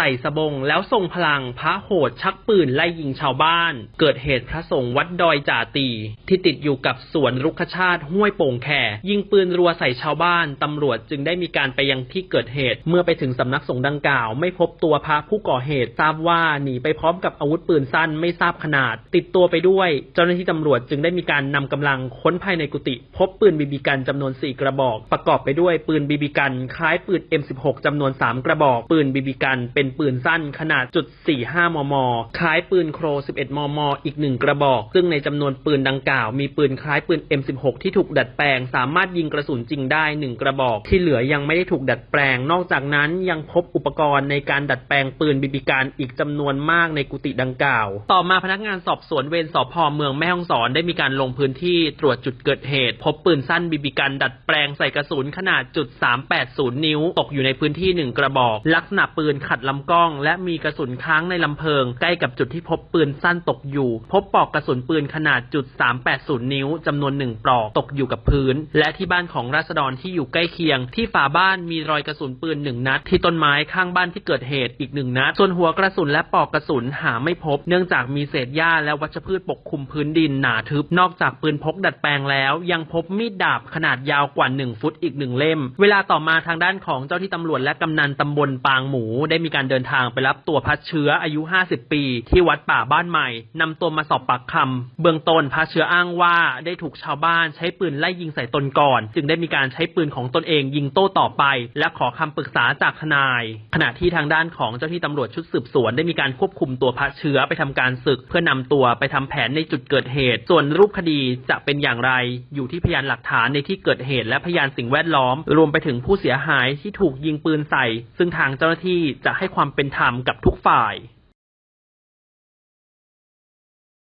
ใส่สบงแล้วทรงพลังพระโหดชักปืนไล่ยิงชาวบ้าน เกิดเหตุพระสงฆ์วัดดอยจ่าตี ที่ติดอยู่กับสวนรุกขชาติห้วยโป่งแขยิงปืนรัวใส่ชาวบ้าน ตำรวจจึงได้มีการไปยังที่เกิดเหตุ เมื่อไปถึงสำนักสงฆ์ดังกล่าว ไม่พบตัวพระผู้ก่อเหตุทราบว่าหนีไปพร้อมกับอาวุธปืนสั้นไม่ทราบขนาด ติดตัวไปด้วย เจ้าหน้าที่ตำรวจจึงได้มีการนำกำลังค้นภายในกุฏิพบปืนบีบีกันจำนวน 4 กระบอก ประกอบไปด้วยปืนบีบีกันคล้ายปืน M16 จำนวน 3 กระบอก ปืนบีบีกันเป็นปืนสั้นขนาดจุด45 มม คล้ายปืนโคร 11 มม อีกหนึ่งกระบอก ซึ่งในจำนวนปืนดังกล่าว มีปืนคล้ายปืน M16 ที่ถูกดัดแปลง สามารถยิงกระสุนจริงได้1กระบอก ที่เหลือยังไม่ได้ถูกดัดแปลง นอกจากนั้นยังพบอุปกรณ์ในการดัดแปลงปืนบีบีกันอีกจำนวนมากในกุฏิดังกล่าว ต่อมาพนักงานสอบสวนเวรสพเมืองแม่ฮ่องสอนได้มีการลงพื้นที่ตรวจจุดเกิดเหตุ พบปืนสั้นบีบีกันดัดแปลงใส่กระสุนขนาดจุด380 นิ้ว ตกอยู่ในพื้นที่หนึ่งกระบอก ลักษณะปืนขัดลำกล้อง และมีกระสุนค้างในลำเพลิง ใกล้กับจุดที่พบปืนสั้นตกอยู่ พบปลอกกระสุนปืนขนาดจุด380 นิ้วจำนวนหนึ่งปลอกตกอยู่กับพื้น และที่บ้านของราษฎรที่อยู่ใกล้เคียง ที่ฝาบ้านมีรอยกระสุนปืนหนึ่งนัด ที่ต้นไม้ข้างบ้านที่เกิดเหตุอีกหนึ่งนัด ส่วนหัวกระสุนและปลอกกระสุนหาไม่พบ เนื่องจากมีเศษหญ้าและวัชพืชปกคลุมพื้นดินหนาทึบ นอกจากปืนพกดัดแปลงแล้ว ยังพบมีดดาบขนาดยาวกว่า 1 ฟุตอีกหนึ่งเล่ม เวลาต่อมาทางด้านของเจ้าที่ตำรวจและกำนันตำบลปางหมูได้มีการเดินทางไปรับตัวพัชเชื้ออายุ 50 ปี ที่วัดป่าบ้านใหม่นำตัวมาสอบปากคำเบื้องต้นพัชเชื้ออ้างว่าได้ถูกชาวบ้านใช้ปืนไล่ยิงใส่ตนก่อน จึงได้มีการใช้ปืนของตนเองยิงโต้ต่อไป และขอคำปรึกษาจากทนาย ขณะที่ทางด้านของเจ้าที่ตำรวจชุดสืบสวนได้มีการควบคุมตัวพระเชื้อไปทำการศึก เพื่อนำตัวไปทำแผนในจุดเกิดเหตุ ส่วนรูปคดีจะเป็นอย่างไร อยู่ที่พยานหลักฐานในที่เกิดเหตุ และพยานสิ่งแวดล้อม รวมไปถึงผู้เสียหายที่ถูกยิงปืนใส่ ซึ่งทางเจ้าหน้าที่จะให้ความเป็นธรรมกับทุกฝ่าย